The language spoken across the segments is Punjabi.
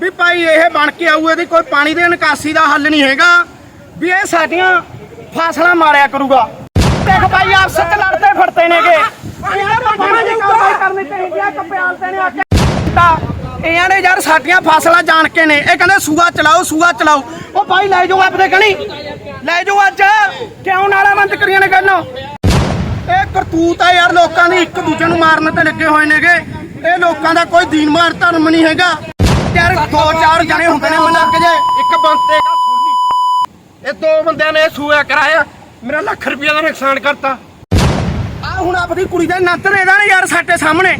ਵੀ ਭਾਈ ਇਹ ਬਣ ਕੇ ਆਊ ਇਹਦੀ ਕੋਈ ਪਾਣੀ ਦੇ ਨਿਕਾਸੀ ਦਾ ਹੱਲ ਨਹੀਂ ਹੈਗਾ ਵੀ ਇਹ ਸਾਡੀਆਂ ਫਸਲਾਂ ਮਾਰਿਆ ਕਰੂਗਾ। ਦੇਖ ਭਾਈ ਆਪਸ ਵਿੱਚ ਲੜਦੇ ਫੜਦੇ ਨੇਗੇ। ਇਹਨਾਂ ਨੂੰ ਪਾਣੀ ਦੀ ਕਾਰਵਾਈ ਕਰਨੀ ਚਾਹੀਦੀ ਆ ਕਪਿਆਲ ਤੇ ਨੇ ਆ ਕੇ ਤਾਂ ਇਹਨਾਂ ਨੇ ਯਾਰ ਸਾਡੀਆਂ ਫਸਲਾਂ ਜਾਣ ਕੇ ਨੇ। ਇਹ ਕਹਿੰਦੇ ਸੂਆ ਚਲਾਓ ਸੂਆ ਚਲਾਓ। ਉਹ ਭਾਈ ਲੈ ਜਾਓ ਆਪਦੇ ਕਣੀ। ਲੈ ਜਾਓ ਅੱਜ। ਕਿਉਂ ਨਾਲਾ ਬੰਦ ਕਰੀਆਂ ਨੇ ਕਹਿੰਨੋ ਇਹ ਕਰਤੂਤ ਆ ਯਾਰ ਲੋਕਾਂ ਦੀ ਇੱਕ ਦੂਜੇ ਨੂੰ ਮਾਰਨ ਤੇ ਲੱਗੇ ਹੋਏ ਨੇਗੇ। ਇਹ ਲੋਕਾਂ ਦਾ ਕੋਈ ਦੀਨ ਮਾਰ ਧਰਮ ਨਹੀਂ ਹੈਗਾ। ਯਾਰ ਦੋ ਚਾਰ ਜਣੇ ਹੁੰਦੇ ਨੇ ਮਲਕ ਜੇ। ਇੱਕ ਬੰਤੇ ਦਾ ਸੋਨੀ। ਇਹ ਦੋ ਬੰਦਿਆਂ ਨੇ ਸੂਆ ਕਰਾਇਆ। ਮੇਰਾ ਲੱਖ ਰੁਪਏ ਦਾ ਨੁਕਸਾਨ ਕਰਤਾ। ਆ ਹੁਣ ਆਪਣੀ ਕੁੜੀ ਦਾ ਨੰਤ ਨੇ ਇਹਦਾ ਨੇ ਯਾਰ ਸਾਡੇ ਸਾਹਮਣੇ।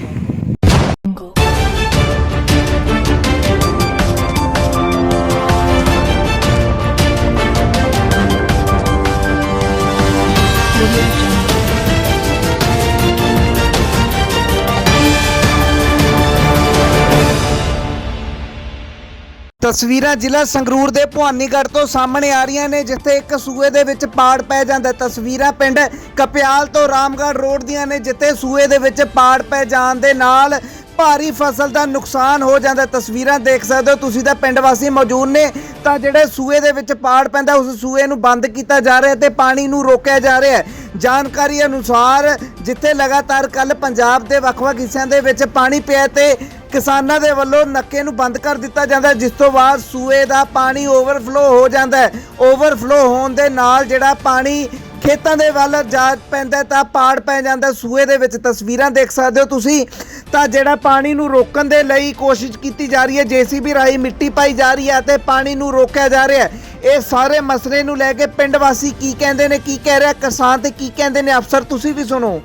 ਤਸਵੀਰਾਂ ਜ਼ਿਲ੍ਹਾ ਸੰਗਰੂਰ ਦੇ ਭਵਾਨੀਗੜ੍ਹ ਤੋਂ ਸਾਹਮਣੇ ਆ ਰਹੀਆਂ ਨੇ, ਜਿੱਥੇ ਇੱਕ ਸੂਏ ਦੇ ਵਿੱਚ ਪਾੜ ਪੈ ਜਾਂਦਾ ਤਸਵੀਰਾਂ ਪਿੰਡ ਕਪਿਆਲ ਤੋਂ ਰਾਮਗੜ੍ਹ ਰੋਡ ਦੀਆਂ ਨੇ, ਜਿੱਥੇ ਸੂਏ ਦੇ ਵਿੱਚ ਪਾੜ ਪੈ ਜਾਣ ਦੇ ਨਾਲ ਭਾਰੀ ਫਸਲ ਦਾ ਨੁਕਸਾਨ ਹੋ ਜਾਂਦਾ ਤਸਵੀਰਾਂ ਦੇਖ ਸਕਦੇ ਹੋ ਤੁਸੀਂ ਤਾਂ, ਪਿੰਡ ਵਾਸੀ ਮੌਜੂਦ ਨੇ। ਤਾਂ ਜਿਹੜੇ ਸੂਏ ਦੇ ਵਿੱਚ ਪਾੜ ਪੈਂਦਾ, ਉਸ ਸੂਏ ਨੂੰ ਬੰਦ ਕੀਤਾ ਜਾ ਰਿਹਾ ਤੇ ਪਾਣੀ ਨੂੰ ਰੋਕਿਆ ਜਾ ਰਿਹਾ ਹੈ। ਜਾਣਕਾਰੀ ਅਨੁਸਾਰ, ਜਿੱਥੇ ਲਗਾਤਾਰ ਕੱਲ ਪੰਜਾਬ ਦੇ ਵੱਖ-ਵੱਖ ਹਿੱਸਿਆਂ ਦੇ ਵਿੱਚ ਪਾਣੀ ਪਿਆ ਤੇ ਕਿਸਾਨਾਂ ਦੇ ਵੱਲੋਂ ਨੱਕੇ ਨੂੰ ਬੰਦ ਕਰ ਦਿੱਤਾ ਜਾਂਦਾ ਜਿਸ ਤੋਂ ਬਾਅਦ ਸੂਏ ਦਾ ਪਾਣੀ ਓਵਰਫਲੋ ਹੋ ਜਾਂਦਾ ਹੈ। ਓਵਰਫਲੋ ਹੋਣ ਦੇ ਨਾਲ ਜਿਹੜਾ ਪਾਣੀ ਖੇਤਾਂ ਦੇ ਵੱਲ ਜਾ ਪੈਂਦਾ ਤਾਂ ਪਾੜ ਪੈ ਜਾਂਦਾ। ਸੂਏ ਦੇ ਵਿੱਚ ਤਸਵੀਰਾਂ ਦੇਖ ਸਕਦੇ ਹੋ ਤੁਸੀਂ। ਤਾਂ ਜਿਹੜਾ ਪਾਣੀ ਨੂੰ ਰੋਕਣ ਦੇ ਲਈ ਕੋਸ਼ਿਸ਼ ਕੀਤੀ ਜਾ ਰਹੀ ਹੈ ਜੀਸੀਬੀ ਰਾਹੀਂ ਮਿੱਟੀ ਪਾਈ ਜਾ ਰਹੀ ਹੈ ਤੇ ਪਾਣੀ ਨੂੰ ਰੋਕਿਆ ਜਾ ਰਿਹਾ ਹੈ। ਇਹ ਸਾਰੇ ਮਸਲੇ ਨੂੰ ਲੈ ਕੇ ਪਿੰਡ ਵਾਸੀ ਕੀ ਕਹਿੰਦੇ ਨੇ ਕੀ ਕਹਿ ਰਿਹਾ ਕਿਸਾਨ ਤੇ ਕੀ ਕਹਿੰਦੇ ਨੇ? ਅਫਸਰ ਤੁਸੀਂ ਵੀ ਸੁਣੋ।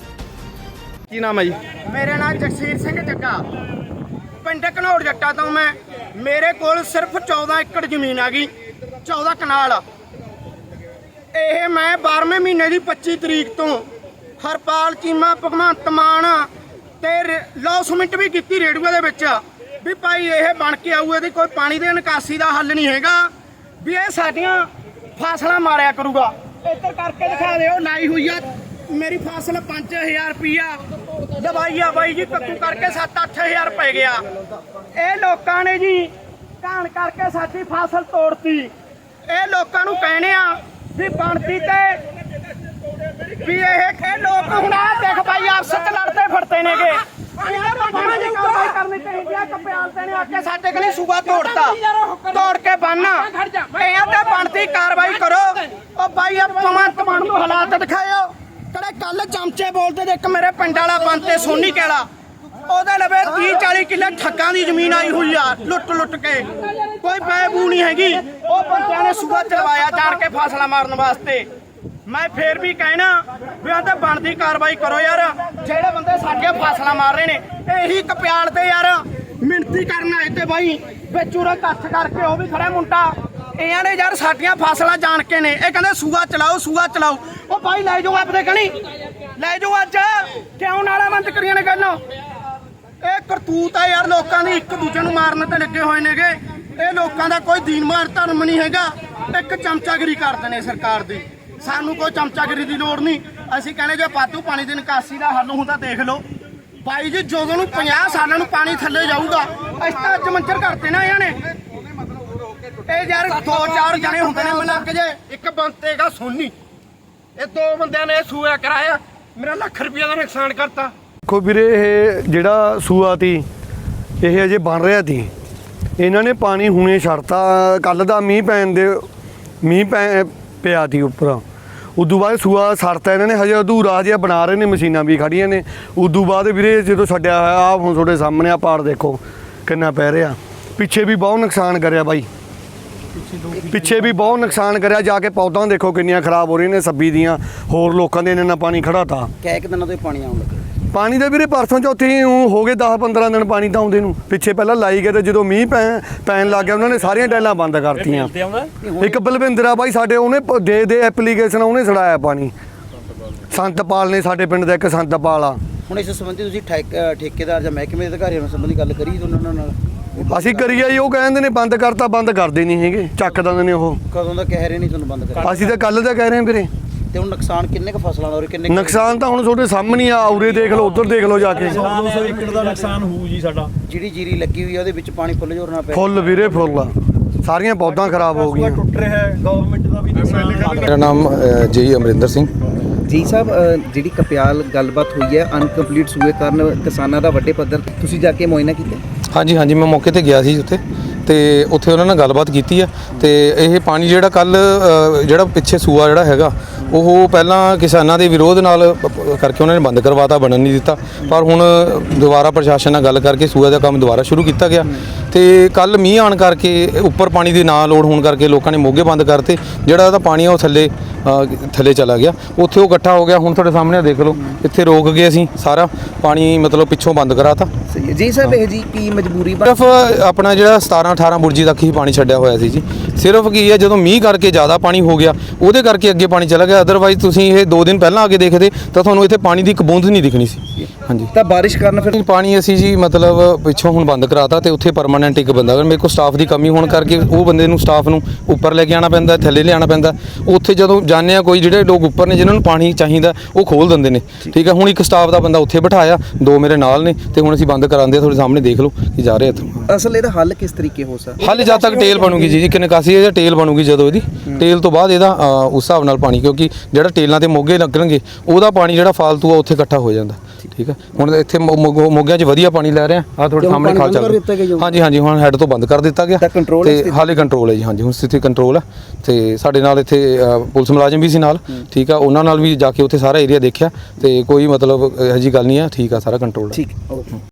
ਕੀ ਨਾਮ ਹੈ ਜੀ? ਮੇਰੇ ਨਾਲ ਜਗਸੀਰ ਸਿੰਘ ਜੱਗਾ ਪਿੰਡ ਘਨੌੜ ਜੱਟਾ ਤੋਂ ਮੈਂ। ਮੇਰੇ ਕੋਲ ਸਿਰਫ 14 ਏਕੜ ਜ਼ਮੀਨ ਆ ਗਈ 14 ਕਨਾਲ ਇਹ ਮੈਂ 12ਵੇਂ ਮਹੀਨੇ ਦੀ 25 ਤਰੀਕ ਤੋਂ ਹਰਪਾਲ, ਚੀਮਾ, ਭਗਵੰਤ ਮਾਨ ਤੇ ਲੌਸਮੈਂਟ ਵੀ ਕੀਤੀ ਰੇਡੂਏ ਦੇ ਵਿੱਚ ਵੀ ਭਾਈ ਇਹ ਬਣ ਕੇ ਆਊ, ਇਹਦੀ ਕੋਈ ਪਾਣੀ ਦੇ ਨਿਕਾਸੀ ਦਾ ਹੱਲ ਨਹੀਂ ਹੈਗਾ। ਵੀ ਇਹ ਸਾਡੀਆਂ ਫਸਲਾਂ ਮਾਰਿਆ ਕਰੂਗਾ। ਇੱਧਰ ਕਰਕੇ ਦਿਖਾ ਦਿਓ ਲਾਈ ਹੋਈ ਆ। ਮੇਰੀ ਫਸਲ 5000 ਰੁਪਿਆ ਦਵਾਈ ਆ ਬਾਈ ਜੀ ਕੱਟੂ ਕਰਕੇ 7-8000 ਪੈ ਗਿਆ। ਇਹ ਲੋਕਾਂ ਨੇ ਜੀ ਕਾਣ ਕਰਕੇ ਸਾਡੀ ਫਸਲ ਤੋੜਤੀ। ਇਹ ਲੋਕਾਂ ਨੂੰ ਕਹਿਣੇ ਆ ਵੀ ਬਣਤੀ ਤੇ ਵੀ ਇਹ ਕਿ ਲੋਕ ਹੁਣ ਆ ਦੇਖ ਭਾਈ ਆਪਸ ਲੜਦੇ ਫੜਦੇ ਨੇਗੇ। ਕਰਨੀ ਚਾਹੀਦੀ ਆ ਕਪਿਆਲ ਤੇ ਨੇ ਆ ਕੇ ਸਾਡੇ ਕੋਲ ਸੂਬਾ ਤੋੜਤਾ। ਤੋੜ ਕੇ ਬੰਨ। ਇਹਨਾਂ ਤੇ ਬਣਦੀ ਕਾਰਵਾਈ ਕਰੋ। ਉਹ ਭਾਈ ਆ ਭਗਵੰਤ ਮਾਨ ਨੂੰ ਹਾਲਾਤ ਦਿਖਾਇਓ। ਕਿਹੜੇ ਕੱਲ ਚਮਚੇ ਬੋਲਦੇ ਤੇ ਇੱਕ ਮੇਰੇ ਪਿੰਡ ਵਾਲਾ ਬੰਤੇ ਸੋਨੀ ਕੈਲਾ, ਉਹਦੇ ਲਵੇ 30 40 ਕਿੱਲੇ ਠੱਗਾਂ ਦੀ ਜ਼ਮੀਨ ਆਈ ਹੋਈ ਆ, ਲੁੱਟ ਲੁੱਟ ਕੇ। ਕੋਈ ਬੈਬੂ ਨਹੀਂ ਹੈਗੀ। ਉਹ ਬੰਦਿਆਂ ਨੇ ਸੂਬਾ ਚਲਵਾਇਆ ਜਾਣ ਕੇ ਫਾਸਲਾ ਮਾਰਨ ਵਾਸਤੇ। ਮੈਂ ਫੇਰ ਵੀ ਕਹਿਣਾ ਵੀ ਆ ਤਾਂ ਬਣਦੀ ਕਾਰਵਾਈ ਕਰੋ ਯਾਰ। ਜਿਹੜੇ ਬੰਦੇ ਸਾਡੇ ਫਾਸਲਾ ਮਾਰ ਰਹੇ ਨੇ, ਇਹੀ ਕਪਿਆਲ ਤੇ ਯਾਰ। ਮਿਹਨਤੀ ਕਰਨ ਆਏ ਤੇ ਬਾਈ, ਵਿੱਚ ਉਰੇ ਇਕੱਠ ਕਰਕੇ ਉਹ ਵੀ ਖੜਾ ਮੁੰਡਾ। ਇਹਨਾਂ ਨੇ ਯਾਰ ਸਾਡੀਆਂ ਫਸਲਾਂ ਜਾਣ ਕੇ ਨੇ। ਇਹ ਕਹਿੰਦੇ ਸੂਆ ਚਲਾਓ ਸੂਆ ਚਲਾਓ। ਉਹ ਭਾਈ ਲੈ ਜਾਓ ਆਪਦੇ ਕਣੀ। ਲੈ ਜਾਓ ਅੱਜ। ਕਿਉਂ ਨਾਲਾ ਬੰਦ ਕਰੀਆਂ ਨੇ ਕਹਿੰਨੋ ਇਹ ਕਰਤੂਤ ਆ ਯਾਰ, ਲੋਕਾਂ ਦੀ ਇੱਕ ਦੂਜੇ ਨੂੰ ਮਾਰਨ ਤੇ ਲੱਗੇ ਹੋਏ ਨੇਗੇ। ਇਹ ਲੋਕਾਂ ਦਾ ਕੋਈ ਦੀਨ ਧਰਮ ਨਹੀਂ ਹੈਗਾ। ਇੱਕ ਚਮਚਾਗਰੀ ਕਰਦੇ ਨੇ ਸਰਕਾਰ ਦੀ। ਸਾਨੂੰ ਕੋਈ ਚਮਚਾਗਰੀ ਦੀ ਲੋੜ ਨਹੀਂ। ਅਸੀਂ ਕਹਿੰਦੇ ਜੇ ਪਾਤੂ ਪਾਣੀ ਦੀ ਨਿਕਾਸੀ ਦਾ ਹੱਲ ਹੁੰਦਾ, ਦੇਖ ਲਓ। ਬਾਈ ਜੀ, ਜਦੋਂ ਨੂੰ 50 ਸਾਲਾਂ ਨੂੰ ਪਾਣੀ ਥੱਲੇ ਜਾਊਗਾ, ਅਸੀਂ ਤਾਂ ਅੱਜ ਮੰਚਰ ਕਰਤੇ ਨਾ ਇਹਨਾਂ ਨੇ। ਇਹ ਯਾਰ ਦੋ ਚਾਰ ਜਣੇ ਹੁੰਦੇ ਨੇ ਮਲਕ ਜੇ। ਇੱਕ ਬੰਤੇ ਦਾ ਸੋਨੀ। ਇਹ ਦੋ ਬੰਦਿਆਂ ਨੇ ਸੂਆ ਕਰਾਇਆ। ਮੇਰਾ ਲੱਖ ਰੁਪਏ ਦਾ ਨੁਕਸਾਨ ਕਰਤਾ। ਦੇਖੋ ਵੀਰੇ ਇਹ ਜਿਹੜਾ ਸੂਆ ਤੀ ਇਹ ਅਜੇ ਬਣ ਰਿਹਾ ਤੀ। ਇਹਨਾਂ ਨੇ ਪਾਣੀ ਹੁਣੇ ਛੱਡਤਾ। ਕੱਲ ਦਾ ਮੀਂਹ ਪੈਣ ਦੇ ਮੀਂਹ ਪੈ ਪਿਆ ਤੀ ਉੱਪਰ। ਉਦੋਂ ਬਾਅਦ ਸੂਆ ਛੱਡਤਾ ਇਹਨਾਂ ਨੇ। ਹਜੇ ਅਧੂਰਾ ਜਿਹਾ ਬਣਾ ਰਹੇ ਨੇ ਮਸ਼ੀਨਾਂ ਵੀ ਖੜੀਆਂ ਨੇ। ਉਦੋਂ ਬਾਅਦ ਵੀਰੇ ਜਦੋਂ ਛੱਡਿਆ ਹੋਇਆ ਆ ਹੁਣ ਤੁਹਾਡੇ ਸਾਹਮਣੇ ਆ ਪਾੜ ਦੇਖੋ ਕਿੰਨਾ ਪੈ ਰਿਹਾ। ਪਿੱਛੇ ਵੀ ਬਹੁਤ ਨੁਕਸਾਨ ਕਰਿਆ ਬਾਈ। ਪਿੱਛੇ ਵੀ ਬਹੁਤ ਨੁਕਸਾਨ ਕਰਿਆ ਜਾ ਕੇ ਪੌਦਾਂ ਦੇਖੋ ਕਿੰਨੀਆਂ ਖਰਾਬ ਹੋ ਰਹੀਆਂ ਨੇ ਸੱਬੀ ਦੀਆਂ ਹੋਰ ਲੋਕਾਂ ਦੇ ਇਹਨਾਂ ਨਾਲ ਪਾਣੀ ਖੜਾ ਤਾ ਕਹਿ ਕਿ ਦਿਨਾਂ ਤੋਂ ਪਾਣੀ ਆਉਣ ਲੱਗਾ। ਪਾਣੀ ਦੇ ਵੀਰੇ ਪਰਸੋਂ ਚੌਥੇ ਹੀ ਊਂ ਹੋ ਗਏ 10-15 ਦਿਨ ਪਾਣੀ ਤਾਂ ਆਉਂਦੇ ਨੂੰ। ਪਿੱਛੇ ਪਹਿਲਾਂ ਲਾਈ ਗਏ ਤੇ ਜਦੋਂ ਮੀਂਹ ਪੈ ਪੈਣ ਲੱਗ ਗਿਆ ਉਹਨਾਂ ਨੇ ਸਾਰੀਆਂ ਟੈਲਾਂ ਬੰਦ ਕਰਤੀਆਂ। ਇੱਕ ਬਲਵਿੰਦਰ ਆ ਬਾਈ ਸਾਡੇ ਉਹਨੇ ਪ- ਦੇ ਦੇ ਐਪਲੀਕੇਸ਼ਨ ਉਹਨੇ ਛੜਾਇਆ ਪਾਣੀ। ਸੰਤਪਾਲ ਨੇ ਸਾਡੇ ਪਿੰਡ ਦਾ ਇੱਕ ਸੰਤਪਾਲ ਆ। ਹੁਣ ਇਸ ਸੰਬੰਧੀ ਤੁਸੀਂ ਠੇਕ- ਠੇਕੇਦਾਰ ਜਾਂ ਮਹਿਕਮੇ ਦੇ ਅਧਿਕਾਰੀਆਂ ਨਾਲ ਸੰਬੰਧੀ ਗੱਲ ਕਰੀ ਤੁਸੀਂ ਉਹਨਾਂ ਨਾਲ? ਅਸੀਂ ਕਰੀਏ ਜੀ ਉਹ ਕਹਿੰਦੇ ਨੇ ਬੰਦ ਕਰਤਾ ਬੰਦ ਕਰਦੇ ਨਹੀਂ ਹੈਗੇ ਚੱਕ ਦਿੰਦੇ ਨੇ ਉਹ। ਕਦੋਂ ਦਾ ਕਹਿ ਰਹੇ ਨਹੀਂ ਤੁਹਾਨੂੰ ਬੰਦ ਕਰ ਅਸੀਂ ਤਾਂ ਕੱਲ ਦਾ ਕਹਿ ਰਹੇ ਹਾਂ ਵੀਰੇ। ਤੇ ਹੁਣ ਨੁਕਸਾਨ ਕਿੰਨੇ ਕ ਫਸਲਾਂ ਦਾ ਔਰ ਕਿੰਨੇ ਕੁ- ਨੁਕਸਾਨ ਤਾਂ ਹੁਣ ਤੁਹਾਡੇ ਸਾਹਮਣੇ ਆ ਉਰੇ ਦੇਖ ਲਓ ਉੱਧਰ ਦੇਖ ਲਓ ਜਾ ਕੇ। 200 ਏਕੜ ਦਾ ਨੁਕਸਾਨ ਹੋਊ ਜੀ ਸਾਡਾ। ਜਿਹੜੀ ਜੀਰੀ ਲੱਗੀ ਹੋਈ ਆ ਉਹਦੇ ਵਿੱਚ ਪਾਣੀ ਫੁੱਲ ਜੋਰ ਨਾਲ ਪੈ ਫੁੱਲ ਵੀਰੇ ਫੁੱਲ ਆ। ਸਾਰੀਆਂ ਪੌਦਾਂ ਖਰਾਬ ਹੋ ਗਈਆਂ। ਟੁੱਟ ਰਿਹਾ ਹੈ ਗਵਰਨਮੈਂਟ ਦਾ ਵੀ ਨੁਕਸਾਨ ਮੇਰਾ ਨਾਮ ਜੀ ਅਮਰਿੰਦਰ ਸਿੰਘ। ਜੀ ਸਾਹਿਬ ਅ, ਜਿਹੜੀ ਕਪਿਆਲ ਗੱਲਬਾਤ ਹੋਈ ਹੈ ਅਨਕੰਪਲੀਟ ਸੂਏ ਕਾਰਨ ਕਿਸਾਨਾਂ ਦਾ ਵੱਡੇ ਪੱਧਰ ਤੇ ਤੁਸੀਂ ਜਾ ਕੇ ਮੁਆਇਨਾ ਕੀਤਾ? ਹਾਂਜੀ ਹਾਂਜੀ, ਮੈਂ ਮੌਕੇ ਤੇ ਗਿਆ ਸੀ ਉੱਥੇ ਤੇ ਉੱਥੇ ਉਹਨਾਂ ਨਾਲ ਗੱਲਬਾਤ ਕੀਤੀ ਆ ਤੇ ਇਹ ਪਾਣੀ ਜਿਹੜਾ ਕੱਲ ਜਿਹੜਾ ਪਿੱਛੇ ਸੂਆ ਜਿਹੜਾ ਹੈਗਾ, ਉਹ ਪਹਿਲਾਂ ਕਿਸਾਨਾਂ ਦੇ ਵਿਰੋਧ ਨਾਲ ਕਰਕੇ ਉਹਨਾਂ ਨੇ ਬੰਦ ਕਰਵਾਤਾ, ਬਣਨ ਨਹੀਂ ਦਿੱਤਾ। ਪਰ ਹੁਣ ਦੁਬਾਰਾ ਪ੍ਰਸ਼ਾਸਨ ਨਾਲ ਗੱਲ ਕਰਕੇ ਸੂਆ ਦਾ ਕੰਮ ਦੁਬਾਰਾ ਸ਼ੁਰੂ ਕੀਤਾ ਗਿਆ। ਤੇ ਕੱਲ ਮੀਂਹ ਆਣ ਕਰਕੇ ਉੱਪਰ ਪਾਣੀ ਦੀ ਨਾ ਲੋੜ ਹੋਣ ਕਰਕੇ ਲੋਕਾਂ ਨੇ ਮੋਗੇ ਬੰਦ ਕਰਤੇ, ਜਿਹੜਾ ਉਹਦਾ ਪਾਣੀ ਆ ਉਹ ਥੱਲੇ ਥੱਲੇ ਚਲਾ ਗਿਆ। ਉੱਥੇ ਉਹ ਇਕੱਠਾ ਹੋ ਗਿਆ। ਹੁਣ ਤੁਹਾਡੇ ਸਾਹਮਣੇ ਦੇਖ ਲਓ। ਇੱਥੇ ਰੋਕ ਗਏ ਅਸੀਂ ਸਾਰਾ। ਪਾਣੀ ਮਤਲਬ ਪਿੱਛੋਂ ਬੰਦ ਕਰਾਤਾ। ਸਹੀ ਹੈ। ਜੀ ਸਾਹਿਬ ਇਹ ਜੀ ਕੀ ਮਜਬੂਰੀ ਸਿਰਫ ਆਪਣਾ ਜਿਹੜਾ 17 18 ਬੁਰਜੀ ਤੱਕ ਹੀ ਪਾਣੀ ਛੱਡਿਆ ਹੋਇਆ ਸੀ ਜੀ। ਸਿਰਫ ਕੀ ਹੈ ਜਦੋਂ ਮੀਂਹ ਕਰਕੇ ਜ਼ਿਆਦਾ ਪਾਣੀ ਹੋ ਗਿਆ ਉਹਦੇ ਕਰਕੇ ਅੱਗੇ ਪਾਣੀ ਚਲਾ ਗਿਆ। ਅਦਰਵਾਈਜ਼ ਤੁਸੀਂ ਇਹ 2 ਦਿਨ ਪਹਿਲਾਂ ਆ ਕੇ ਦੇਖਦੇ ਤਾਂ ਤੁਹਾਨੂੰ ਇੱਥੇ ਪਾਣੀ ਦੀ ਇੱਕ ਬੂੰਦ ਨਹੀਂ ਦਿਖਣੀ ਸੀ। ਹਾਂਜੀ। ਤਾਂ ਬਾਰਿਸ਼ ਕਾਰਨ ਫਿਰ ਪਾਣੀ ਅਸੀਂ ਜੀ ਮਤਲਬ ਪਿੱਛੋਂ ਹੁਣ ਬੰਦ ਕਰਾਤਾ ਤੇ ਉੱਥੇ ਪਰਮਾਨੈਂਟ ਇੱਕ ਬੰਦਾ ਮੇਰੇ ਕੋਲ ਸਟਾਫ ਦੀ ਕਮੀ ਹੋਣ ਕਰਕੇ ਉਹ ਬੰਦੇ ਨੂੰ ਸਟਾਫ ਨੂੰ ਉੱਪਰ ਲੈ ਕੇ ਆਣਾ ਪੈਂਦਾ ਥੱਲੇ ਲਿਆਣਾ ਪੈਂਦਾ। ਉੱਥੇ ਜਦੋਂ ਜਾਂਦੇ ਆ ਕੋਈ ਜਿਹੜੇ ਲੋਕ ਉੱਪਰ ਨੇ ਜਿਨ੍ਹਾਂ ਨੂੰ ਪਾਣੀ ਚਾਹੀਦਾ ਉਹ ਖੋਲ ਦਿੰਦੇ ਨੇ। ਠੀਕ ਹੈ ਹੁਣ ਇੱਕ ਸਟਾਫ ਦਾ ਬੰਦਾ ਉੱਥੇ ਬਿਠਾਇਆ ਦੋ ਮੇਰੇ ਨਾਲ ਨੇ ਤੇ ਹੁਣ ਅਸੀਂ ਬੰਦ ਕਰਾਉਂਦੇ ਆ ਤੁਹਾਡੇ ਸਾਹਮਣੇ ਦੇਖ ਲਓ ਕਿ ਜਾ ਰਹੇ ਇੱਥੋਂ। ਅਸਲ ਇਹਦਾ ਹੱਲ ਕਿਸ ਤਰੀਕੇ ਹੋ ਸਕਦਾ? ਹਾਲੇ ਜਦ ਤੱਕ ਟੇਲ ਬਣੂਗੀ ਜੀ ਜੀ ਕਿ ਨਿਕਾਸੀ ਇਹਦਾ ਟੇਲ ਬਣੂਗੀ ਜਦੋਂ ਇਹਦੀ। ਟੇਲ ਤੋਂ ਬਾਅਦ ਇਹਦਾ ਅ, ਉਸ ਹਿਸਾਬ ਨਾਲ ਪਾਣੀ ਕਿਉਂਕਿ ਜਿਹੜਾ ਟੇਲਾਂ ਤੇ ਮੋਗੇ ਲੱਗਣਗੇ ਉਹਦਾ ਪਾਣੀ ਜਿਹੜਾ ਫਾਲਤੂ ਆ ਉੱਥੇ ਇਕੱਠਾ ਹੋ ਜਾਂਦਾ। ਠੀਕ ਹੈ ਹੁਣ ਇੱਥੇ ਮੋ- ਮੋਗਿਆਂ 'ਚ ਵਧੀਆ ਪਾਣੀ ਲੈ ਰਹੇ ਆ। ਆ ਤੁਹਾਡੇ ਸਾਹਮਣੇ ਖਾਲ ਚੱਲ? ਹਾਂਜੀ ਹਾਂਜੀ ਹੁਣ ਹੈੱਡ ਤੋਂ ਬੰਦ ਕਰ ਦਿੱਤਾ ਗਿਆ। ਤਾਂ control ਹੈ ਤੇ? ਹਾਲੇ ਕੰਟਰੋਲ ਹੈ ਜੀ ਹਾਂਜੀ ਹੁਣ ਸਥਿਤੀ ਕੰਟਰੋਲ ਹੈ ਤੇ ਸਾਡੇ ਨਾਲ ਇੱਥੇ ਅ, ਪੁਲਿਸ ਮੁਲਾਜ਼ਮ ਵੀ ਸੀ ਨਾਲ। ਠੀਕ ਆ? ਉਹਨਾਂ ਨਾਲ ਵੀ ਜਾ ਕੇ ਉੱਥੇ ਸਾਰਾ ਏਰੀਆ ਦੇਖਿਆ। ਤੇ ਕੋਈ ਮਤਲਬ ਇਹੋ ਜਿਹੀ ਗੱਲ ਨਹੀਂ ਆ। ਠੀਕ ਆ ਸਾਰਾ ਕੰਟਰੋਲ ਹੈ ਠੀਕ ਓਕੇ।